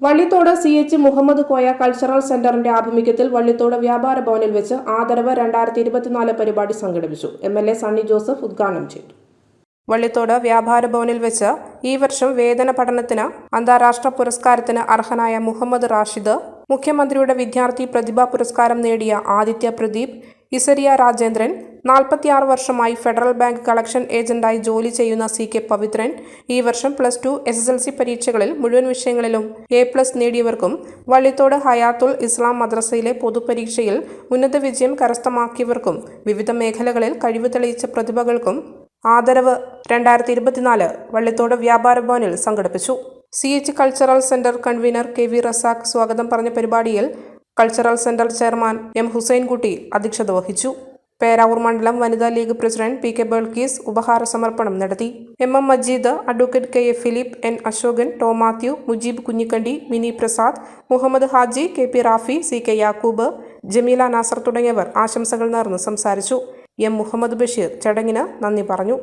Vallithode C H Muhammad Koya cultural സെന്ററിന്റെ ആഭിമുഖ്യത്തിൽ വള്ളിത്തോട് വ്യാപാര ഭവനിൽ വെച്ച് ആദരവ് രണ്ടായിരത്തി ഇരുപത്തിനാല് പരിപാടി സംഘടിപ്പിച്ചു. M L A Sunny Joseph ഉദ്ഘാടനം ചെയ്തു. വള്ളിത്തോട് വ്യാപാര ഭവനിൽ വെച്ച് ഈ വർഷം വേതന പഠനത്തിന് അന്താരാഷ്ട്ര പുരസ്കാരത്തിന് അർഹനായ മുഹമ്മദ് റാഷിദ് മുഖ്യമന്ത്രിയുടെ വിദ്യാർത്ഥി പ്രതിഭാ പുരസ്കാരം നേടിയ ആദിത്യ പ്രദീപ് ഇസരിയ രാജേന്ദ്രൻ നാൽപ്പത്തിയാറ് വർഷമായി ഫെഡറൽ ബാങ്ക് കളക്ഷൻ ഏജന്റായി ജോലി ചെയ്യുന്ന സി കെ പവിത്രൻ ഈ വർഷം plus two S S L C പരീക്ഷകളിൽ മുഴുവൻ വിഷയങ്ങളിലും എ പ്ലസ് നേടിയവർക്കും വള്ളിത്തോട് ഹയാത്തുൽ ഇസ്ലാം മദ്രസയിലെ പൊതുപരീക്ഷയിൽ ഉന്നത വിജയം കരസ്ഥമാക്കിയവർക്കും വിവിധ മേഖലകളിൽ കഴിവ് തെളിയിച്ച പ്രതിഭകൾക്കും ആദരവ്. രണ്ടായിരത്തി ഇരുപത്തിനാല് വള്ളിത്തോട് വ്യാപാര ഭവനിൽ സംഘടിപ്പിച്ചു. C H cultural centre convener K V Razak സ്വാഗതം പറഞ്ഞ പരിപാടിയിൽ cultural centre chairman M Hussainkutty അധ്യക്ഷത വഹിച്ചു. പേരാവൂർ മണ്ഡലം വനിതാ league president P K Balkees ഉപഹാര സമർപ്പണം നടത്തി. M M Majeed advocate K A Philip N Ashokan Tom Mathew Mujeeb Kunhikandi Mini Prasad Muhammad Haji K P Rafi C K Yakoob Jameela Nasar തുടങ്ങിയവർ ആശംസകൾ നേർന്ന് സംസാരിച്ചു. എം മുഹമ്മദ് ബഷീർ ചടങ്ങിന് നന്ദി പറഞ്ഞു.